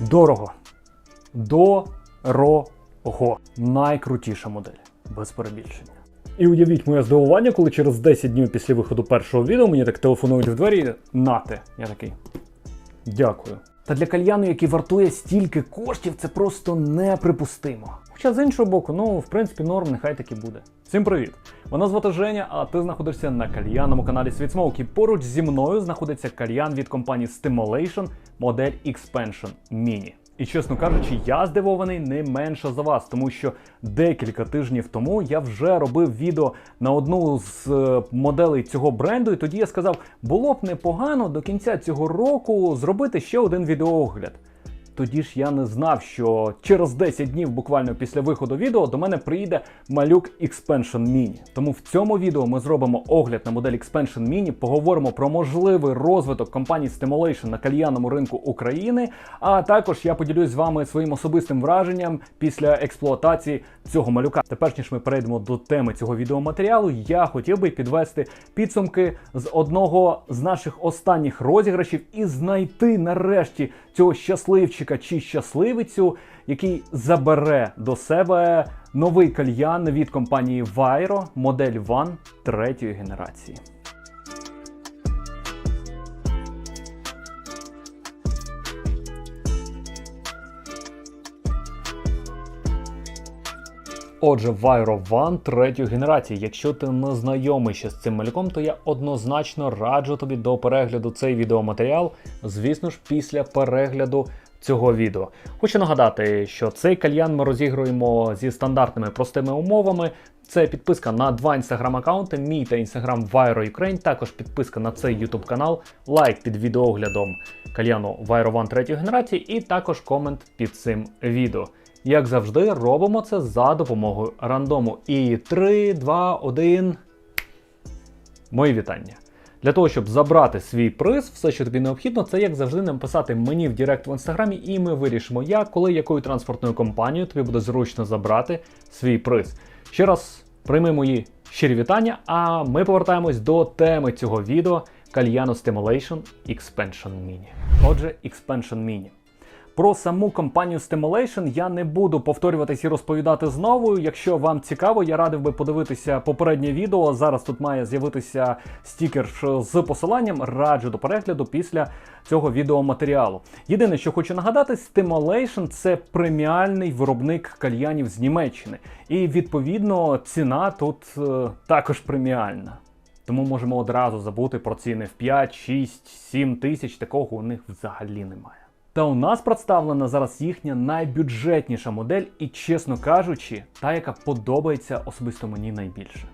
Дорого. Дорого. Найкрутіша модель. Без перебільшення. І уявіть моє здивування, коли через 10 днів після виходу першого відео мені так телефонують в двері. Нате. Я такий. Дякую. Та для кальяну, який вартує стільки коштів, це просто неприпустимо. Хоча з іншого боку, ну в принципі норм, нехай так і буде. Всім привіт! Мене звати Женя, а ти знаходишся на кальянному каналі Світ Смоук. І поруч зі мною знаходиться кальян від компанії Stimulation модель Expansion Mini. І чесно кажучи, я здивований не менше за вас, тому що декілька тижнів тому я вже робив відео на одну з е, моделей цього бренду, і тоді я сказав, було б непогано до кінця цього року зробити ще один відеоогляд. Тоді ж я не знав, що через 10 днів, буквально після виходу відео, до мене приїде малюк Expansion Mini. Тому в цьому відео ми зробимо огляд на модель Expansion Mini, поговоримо про можливий розвиток компанії Stimulation на кальянному ринку України. А також я поділюсь з вами своїм особистим враженням після експлуатації цього малюка. Тепер ніж ми перейдемо до теми цього відеоматеріалу, я хотів би підвести підсумки з одного з наших останніх розіграшів і знайти нарешті цього щасливчика чи щасливицю, який забере до себе новий кальян від компанії Vairo модель One третьої генерації. Отже, Vairo One третьої генерації. Якщо ти не знайомий ще з цим малюком, то я однозначно раджу тобі до перегляду цей відеоматеріал, звісно ж, після перегляду цього відео. Хочу нагадати, що цей кальян ми розігруємо зі стандартними простими умовами. Це підписка на два інстаграм-аккаунти, мій та інстаграм Vairo Ukraine, також підписка на цей YouTube канал, лайк під відеоглядом кальяну Vairo One третьої генерації і також комент під цим відео. Як завжди, робимо це за допомогою рандому. І 3, 2, 1. Мої вітання. Для того, щоб забрати свій приз, все, що тобі необхідно, це як завжди написати мені в Директ в інстаграмі, і ми вирішимо, як, коли, якою транспортною компанією тобі буде зручно забрати свій приз. Ще раз прийми мої щирі вітання, а ми повертаємось до теми цього відео Кальяно Stimulation Expansion Mini. Отже, Expansion Mini. Про саму компанію Stimulation я не буду повторюватись і розповідати знову. Якщо вам цікаво, я радив би подивитися попереднє відео. Зараз тут має з'явитися стікер з посиланням. Раджу до перегляду після цього відеоматеріалу. Єдине, що хочу нагадати, Stimulation – це преміальний виробник кальянів з Німеччини. І відповідно ціна тут е, також преміальна. Тому можемо одразу забути про ціни в 5, 6, 7 тисяч. Такого у них взагалі немає. Та у нас представлена зараз їхня найбюджетніша модель, і, чесно кажучи, та, яка подобається особисто мені найбільше.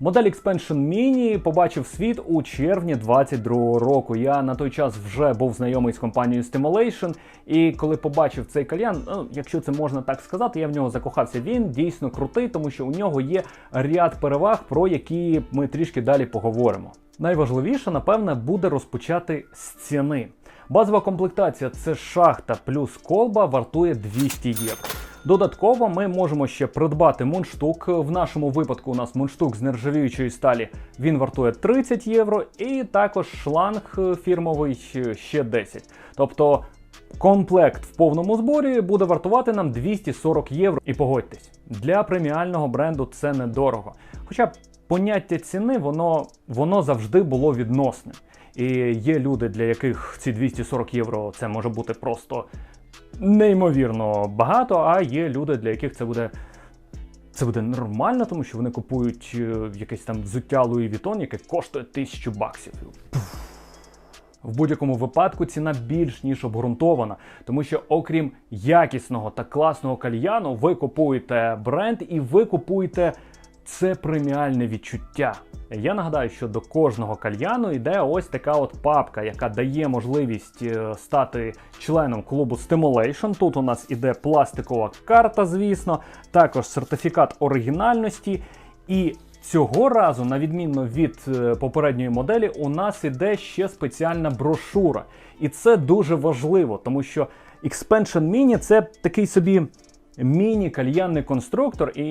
Модель Expansion Mini побачив світ у червні 22-го року. Я на той час вже був знайомий з компанією Stimulation, і коли побачив цей кальян, ну, якщо це можна так сказати, я в нього закохався. Він дійсно крутий, тому що у нього є ряд переваг, про які ми трішки далі поговоримо. Найважливіше, напевне, буде розпочати з ціни. Базова комплектація це шахта плюс колба вартує 200 євро. Додатково ми можемо ще придбати мундштук. В нашому випадку у нас мундштук з нержавіючої сталі. Він вартує 30 євро, і також шланг фірмовий ще 10. Тобто комплект в повному зборі буде вартувати нам 240 євро. І погодьтесь, для преміального бренду це недорого. Хоча поняття ціни воно, воно завжди було відносним. І є люди, для яких ці 240 євро це може бути просто неймовірно багато, а є люди, для яких це буде. Це буде нормально, тому що вони купують е, якесь там взуття Louis Vuitton, яке коштує тисячу баксів. Пф. В будь-якому випадку ціна більш ніж обґрунтована, тому що, окрім якісного та класного кальяну, ви купуєте бренд і ви купуєте це преміальне відчуття. Я нагадаю, що до кожного кальяну йде ось така от папка, яка дає можливість е, стати членом клубу Stimulation. Тут у нас іде пластикова карта, звісно, також сертифікат оригінальності. І цього разу, на відміну від е, попередньої моделі, у нас іде ще спеціальна брошура. І це дуже важливо, тому що Expansion Mini це такий собі міні-кальянний конструктор, і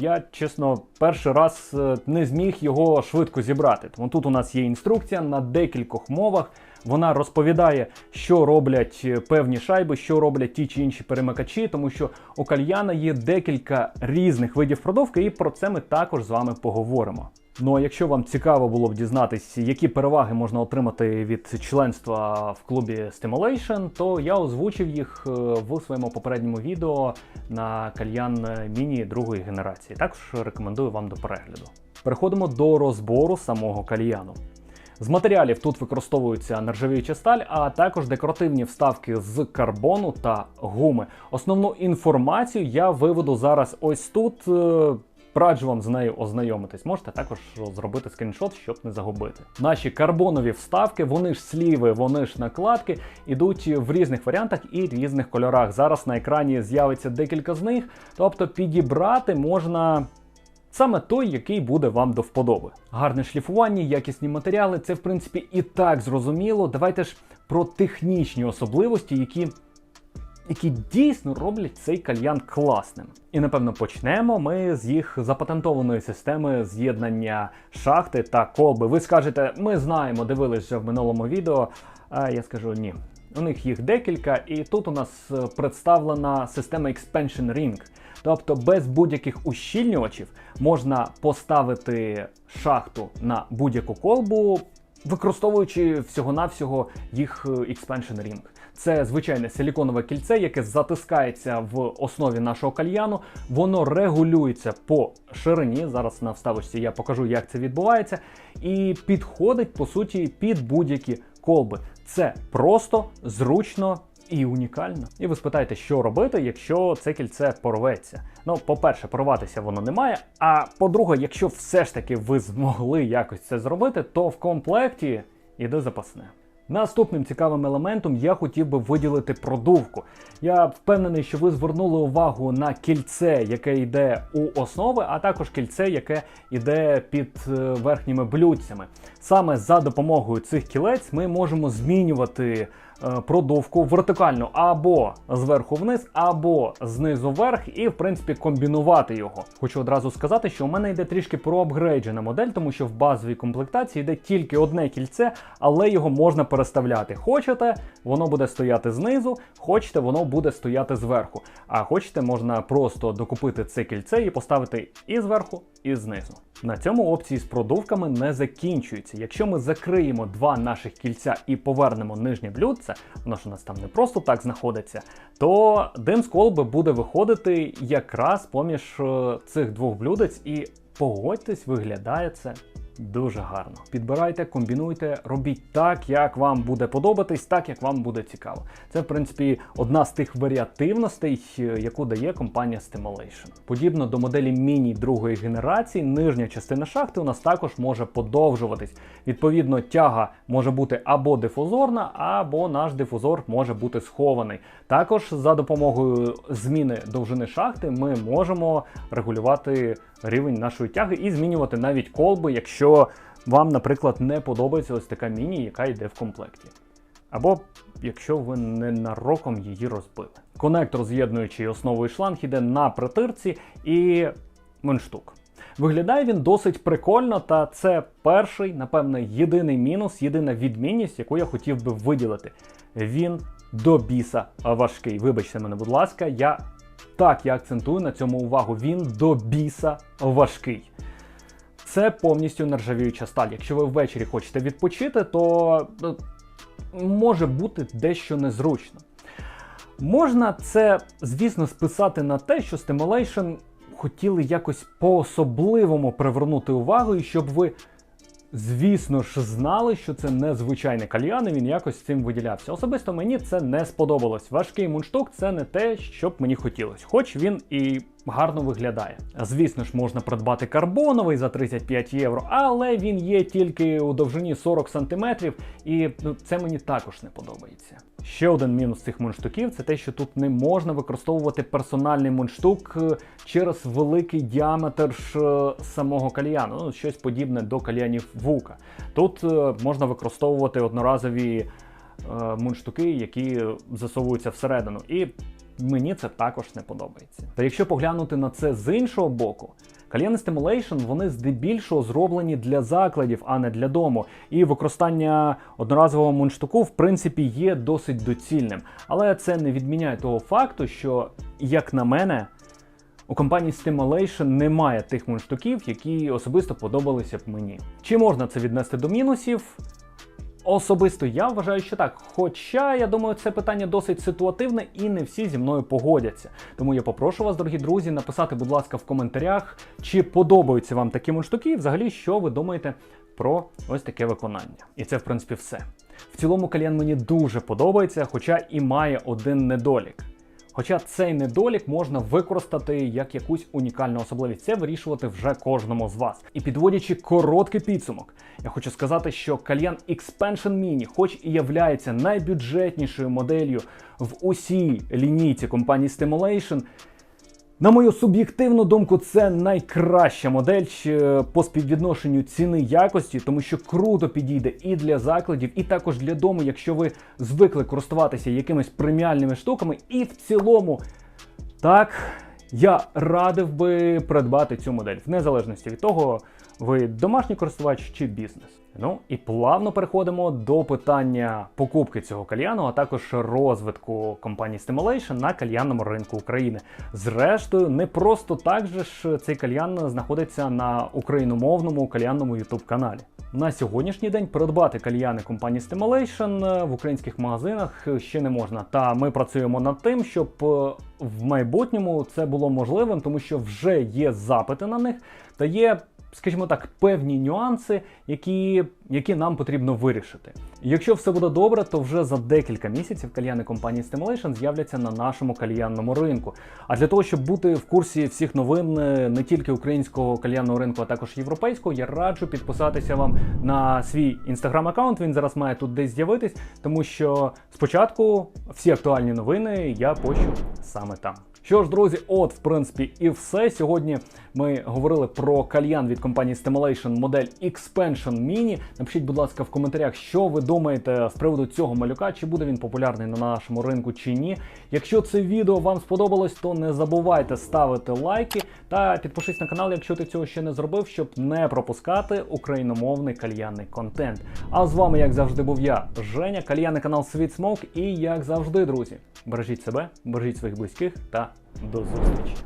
я, чесно, перший раз е, не зміг його швидко зібрати. Тому тут у нас є інструкція на декількох мовах. Вона розповідає, що роблять е, певні шайби, що роблять ті чи інші перемикачі, тому що у кальяна є декілька різних видів продовки, і про це ми також з вами поговоримо. Ну а якщо вам цікаво було б дізнатись, які переваги можна отримати від членства в клубі Stimulation, то я озвучив їх е, в своєму попередньому відео на кальян міні другої генерації. Також рекомендую вам до перегляду. Переходимо до розбору самого кальяну. З матеріалів тут використовуються нержавіюча сталь, а також декоративні вставки з карбону та гуми. Основну інформацію я виведу зараз ось тут. е, Раджу вам з нею ознайомитись. Можете також зробити скріншот, щоб не загубити. Наші карбонові вставки, вони ж сліви, вони ж накладки, ідуть в різних варіантах і різних кольорах. Зараз на екрані з'явиться декілька з них, тобто підібрати можна. Саме той, який буде вам до вподоби. Гарне шліфування, якісні матеріали це в принципі і так зрозуміло. Давайте ж про технічні особливості, які які дійсно роблять цей кальян класним. І напевно почнемо ми з їх запатентованої системи з'єднання шахти та колби. Ви скажете, ми знаємо, дивились вже в минулому відео. А я скажу ні. У них їх декілька, і тут у нас е, представлена система Expansion Ring. Тобто без будь-яких ущільнювачів можна поставити шахту на будь-яку колбу, використовуючи всього-навсього їх е, Expansion Ring. Це звичайне силіконове кільце, яке затискається в основі нашого кальяну. Воно регулюється по ширині. Зараз на вставочці я покажу, як це відбувається, і підходить по суті під будь-які колби. Це просто зручно. І унікально. І ви спитаєте, що робити, якщо це кільце порветься. Ну, по-перше, порватися воно не має. А по-друге, якщо все ж таки ви змогли якось це зробити, то в комплекті іде запасне. Наступним цікавим елементом я хотів би виділити продувку. Я впевнений, що ви звернули увагу на кільце, яке йде у основи, а також кільце, яке йде під е, верхніми блюдцями. Саме за допомогою цих кілець ми можемо змінювати е, продувку вертикально або зверху вниз, або знизу вверх, і в принципі комбінувати його. Хочу одразу сказати, що у мене йде трішки проапгрейджена модель, тому що в базовій комплектації йде тільки одне кільце, але його можна переставляти. Хочете, воно буде стояти знизу, хочете, воно буде стояти зверху. А хочете, можна просто докупити це кільце і поставити і зверху, і знизу. На цьому опції з продувками не закінчуються. Якщо ми закриємо два наших кільця і повернемо нижнє блюдце, воно ж у нас там не просто так знаходиться, то дим з колби буде виходити якраз поміж е, цих двох блюдець, і погодьтесь, виглядає це дуже гарно. Підбирайте, комбінуйте, робіть так, як вам буде подобатись, так як вам буде цікаво. Це, в принципі, одна з тих варіативностей, е, яку дає компанія Stimulation. Подібно до моделі міні другої генерації, нижня частина шахти у нас також може подовжуватись. Відповідно, тяга може бути або дифузорна, або наш дифузор може бути схований. Також за допомогою зміни довжини шахти ми можемо регулювати рівень нашої тяги і змінювати навіть колби, якщо вам, наприклад, не подобається ось така міні, яка йде в комплекті. Або якщо ви ненароком її розбили. Конектор, з'єднуючий основу і шланг, іде на притирці і мундштук. Виглядає він досить прикольно, та це перший, напевне, єдиний мінус, єдина відмінність, яку я хотів би виділити. Він до біса важкий. Вибачте мене, будь ласка, я так я акцентую на цьому увагу. Він до біса важкий. Це повністю нержавіюча сталь. Якщо ви ввечері хочете відпочити, то е, може бути дещо незручно. Можна це, звісно, списати на те, що Stimulation хотіли якось по-особливому привернути увагу, і щоб ви, звісно ж, знали, що це незвичайний кальян, і він якось цим виділявся. Особисто мені це не сподобалось. Важкий мундштук це не те, що б мені хотілося, хоч він і гарно виглядає. Звісно ж, можна придбати карбоновий за 35 євро, але він є тільки у довжині 40 см, і ну, це мені також не подобається. Ще один мінус цих мундштуків це те, що тут не можна використовувати персональний мундштук е, через великий діаметр е, самого кальяну, ну, щось подібне до кальянів вука. Тут е, можна використовувати одноразові мундштуки, які засовуються всередину. І мені це також не подобається. Та якщо поглянути на це з іншого боку, кальяни Stimulation, вони здебільшого зроблені для закладів, а не для дому. І використання одноразового мундштуку, в принципі, є досить доцільним. Але це не відміняє того факту, що, як на мене, у компанії Stimulation немає тих мундштуків, які особисто подобалися б мені. Чи можна це віднести до мінусів? Особисто я вважаю, що так. Хоча я думаю, це питання досить ситуативне і не всі зі мною погодяться. Тому я попрошу вас, дорогі друзі, написати, будь ласка, в коментарях, чи подобаються вам такі мундштуки, і взагалі, що ви думаєте про ось таке виконання. І це, в принципі, все. В цілому кальян мені дуже подобається, хоча і має один недолік. Хоча цей недолік можна використати як якусь унікальну особливість, це вирішувати вже кожному з вас. І підводячи короткий підсумок, я хочу сказати, що кальян Expansion Mini, хоч і являється найбюджетнішою моделлю в усій лінійці компанії Stimulation, на мою суб'єктивну думку, це найкраща модель е, по співвідношенню ціни якості, тому що круто підійде і для закладів, і також для дому, якщо ви звикли користуватися якимись преміальними штуками. І в цілому, так, я радив би придбати цю модель, в незалежності від того, ви домашній користувач чи бізнес. Ну і плавно переходимо до питання покупки цього кальяну, а також розвитку компанії Stimulation на кальянному ринку України. Зрештою, не просто так же ж цей кальян знаходиться на україномовному кальянному youtube каналі. На сьогоднішній день придбати кальяни компанії Stimulation в українських магазинах ще не можна. Та ми працюємо над тим, щоб е, в майбутньому це було можливим, тому що вже є запити на них та є скажімо так, певні нюанси, які які нам потрібно вирішити. Якщо все буде добре, то вже за декілька місяців кальяни компанії Stimulation з'являться на нашому кальянному ринку. А для того, щоб бути в курсі всіх новин е, не тільки українського кальянного ринку, а також європейського, я раджу підписатися вам на свій інстаграм-аккаунт. Він зараз має тут десь з'явитись, тому що спочатку всі актуальні новини я пощу саме там. Що ж, друзі, от, в принципі, і все. Сьогодні ми говорили про кальян від компанії Stimulation модель Expansion Mini. Напишіть, будь ласка, в коментарях, що ви думаєте з приводу цього малюка, чи буде він популярний на нашому ринку, чи ні. Якщо це відео вам сподобалось, то не забувайте ставити лайки та підпишись на канал, якщо ти цього ще не зробив, щоб не пропускати україномовний кальянний контент. А з вами, як завжди, був я, Женя, кальянний канал Sweet Smoke, і як завжди, друзі, бережіть себе, бережіть своїх близьких та до зустрічі.